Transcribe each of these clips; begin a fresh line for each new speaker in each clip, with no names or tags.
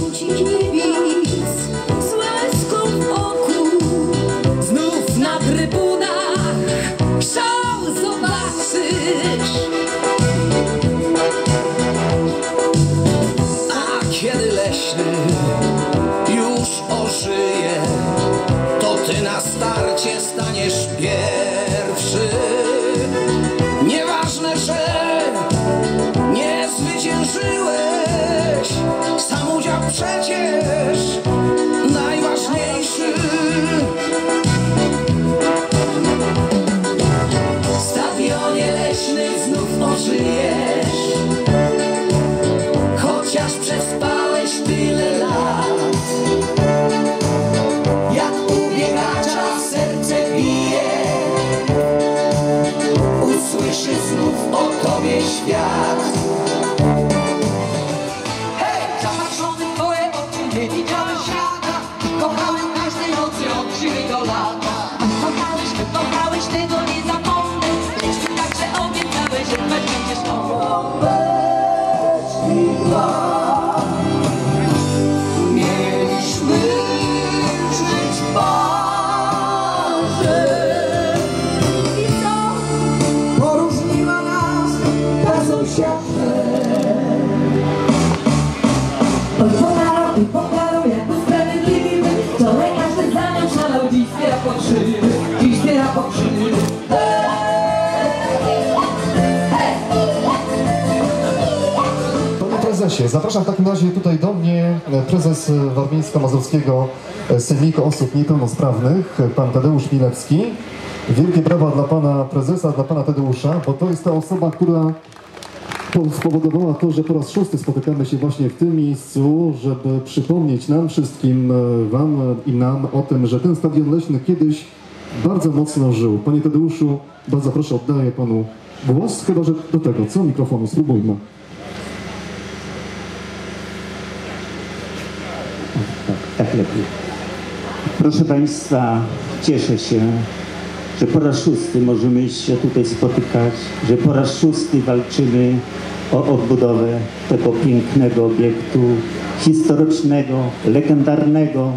Won't you give
me prezesie, zapraszam w takim razie tutaj do mnie e, prezes e, Warmińsko-Mazurskiego e, Sejmiku Osób Niepełnosprawnych, pan Tadeusz Milewski. Wielkie brawa dla pana prezesa, dla pana Tadeusza, bo to jest ta osoba, która spowodowała to, że po raz szósty spotykamy się właśnie w tym miejscu, żeby przypomnieć nam wszystkim, e, wam i nam o tym, że ten stadion leśny kiedyś bardzo mocno żył. Panie Tadeuszu, bardzo proszę, oddaję panu głos, chyba że do tego, co mikrofonu, spróbujmy.
tak lepiej. Proszę Państwa, cieszę się, że po raz szósty możemy się tutaj spotykać, że po raz szósty walczymy o odbudowę tego pięknego obiektu, historycznego, legendarnego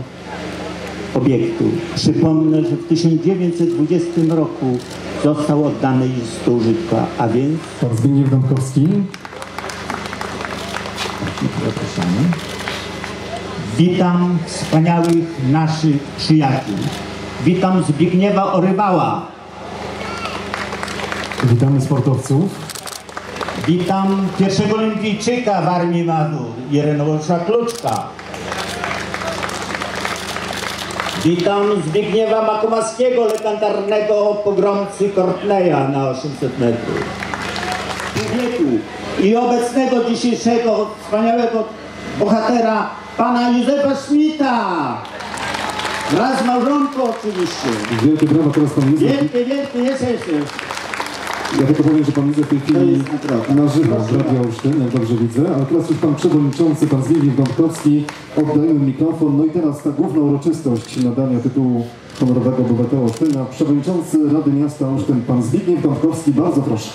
obiektu. Przypomnę, że w 1920 roku został oddany już do użytku, a więc
Pan Zbigniew.
Zapraszamy. Witam wspaniałych naszych przyjaciół. Witam Zbigniewa Orywała.
Witamy sportowców.
Witam pierwszego olimpijczyka w Armii Mazur, Ireneusza Kluczka. Witam Zbigniewa Makomaskiego, legendarnego pogromcy Courtneya na 800 metrów. I obecnego dzisiejszego wspaniałego bohatera, pana Józefa Schmidta. Wraz z małżonką oczywiście.
Wielkie brawa teraz pan Józef.
Wielkie, wielkie, jest jeszcze.
Ja tylko powiem, że pan Józef w tej chwili na żywo w Radio Olsztyn, jak dobrze widzę. Ale teraz już pan przewodniczący, pan Zbigniew Dąbrowski, oddajemy mikrofon. No i teraz ta główna uroczystość nadania tytułu honorowego obywatela Olsztyna. Przewodniczący Rady Miasta Olsztyn, pan Zbigniew Dąbrowski, bardzo proszę.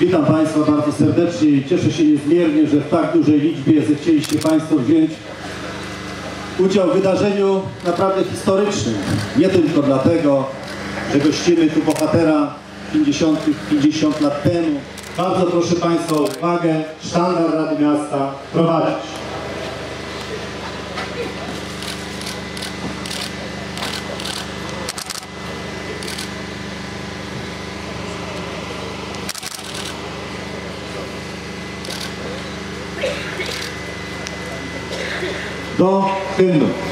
Witam Państwa bardzo serdecznie i cieszę się niezmiernie, że w tak dużej liczbie zechcieliście Państwo wziąć udział w wydarzeniu naprawdę historycznym. Nie tylko dlatego, że gościmy tu bohatera 50, 50 lat temu. Bardzo proszę Państwa o uwagę, sztandar Rady Miasta prowadzić. Do hymnu.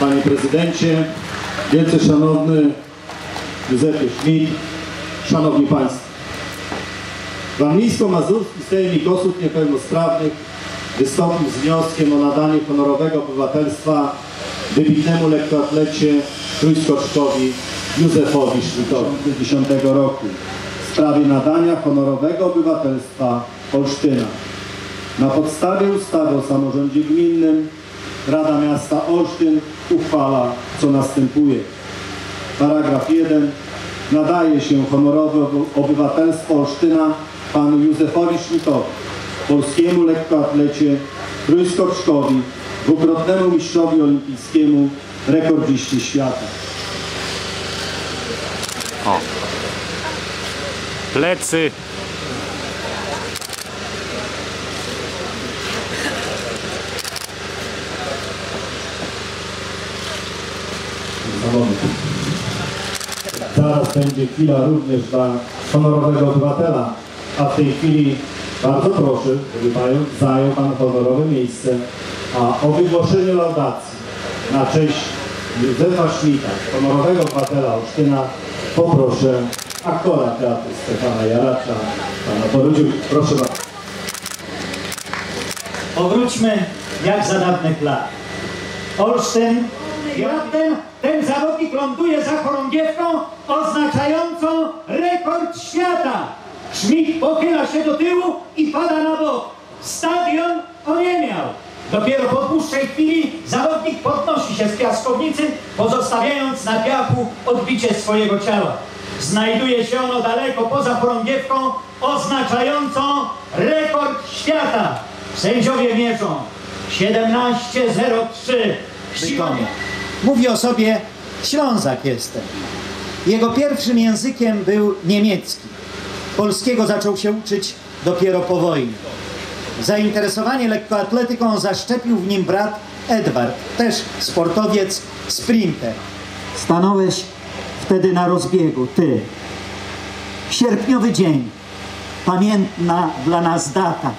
Panie Prezydencie, wielce szanowny Józefie Schmidt, Szanowni Państwo. Warmińsko-Mazurski Sejmik Osób Niepełnosprawnych wystąpił z wnioskiem o nadanie honorowego obywatelstwa wybitnemu lekkoatlecie trójskoczkowi Józefowi Schmidtowi 2010 roku w sprawie nadania honorowego obywatelstwa Olsztyna. Na podstawie ustawy o samorządzie gminnym Rada Miasta Olsztyn uchwala, co następuje. Paragraf 1. Nadaje się honorowe oby- obywatelstwo Olsztyna panu Józefowi Schmidtowi, polskiemu lekkoatlecie, trójskoczkowi, dwukrotnemu mistrzowi olimpijskiemu, rekordziści świata.
plecy.
Będzie chwila również dla honorowego obywatela, a w tej chwili bardzo proszę, żeby pan zajął Pan honorowe miejsce, a o wygłoszenie laudacji na cześć Józefa Szmita, honorowego obywatela Olsztyna, poproszę aktora teatru Stefana Jaracza, Pana Borudziuk. Proszę bardzo.
Powróćmy jak za dawnych lat. Olsztyn, i raptem ten zawodnik ląduje za chorągiewką oznaczającą rekord świata. Schmidt pochyla się do tyłu i pada na bok. Stadion oniemiał. Dopiero po dłuższej chwili zawodnik podnosi się z piaskownicy, pozostawiając na piachu odbicie swojego ciała. Znajduje się ono daleko poza chorągiewką, oznaczającą rekord świata. Sędziowie mierzą 17.03. Siłomierz. Mówi o sobie Ślązak jestem. Jego pierwszym językiem był niemiecki. Polskiego zaczął się uczyć dopiero po wojnie. Zainteresowanie lekkoatletyką zaszczepił w nim brat Edward, też sportowiec, sprinter. Stanąłeś wtedy na rozbiegu, ty. Sierpniowy dzień, pamiętna dla nas data.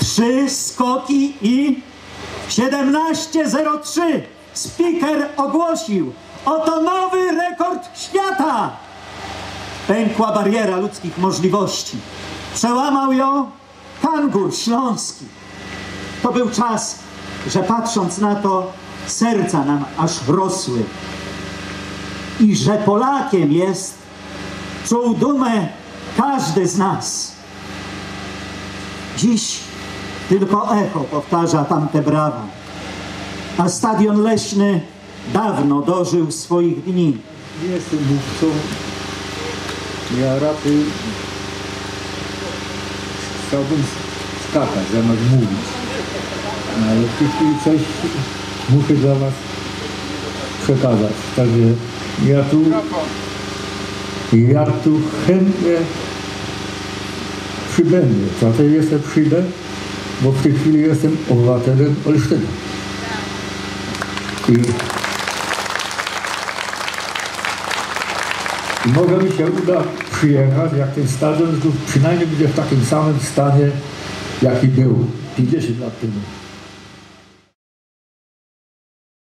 Trzy skoki i 17.03. Speaker ogłosił, oto nowy rekord świata. Pękła bariera ludzkich możliwości. Przełamał ją kangur śląski. To był czas, że patrząc na to, serca nam aż rosły. I że Polakiem jest, czuł dumę każdy z nas. Dziś tylko echo powtarza tamte brawa, a stadion leśny dawno dożył swoich dni.
Jestem mówcą. Ja raczej chciałbym skakać zamiast mówić. Ale w tej chwili coś muszę dla Was przekazać. Także ja tu, ja tu chętnie przybędę. Dlatego jestem przyjdę, bo w tej chwili jestem obywatelem Olsztyna. I może mi się uda przyjechać, jak ten stadion znów przynajmniej będzie w takim samym stanie, jaki był 50 lat temu.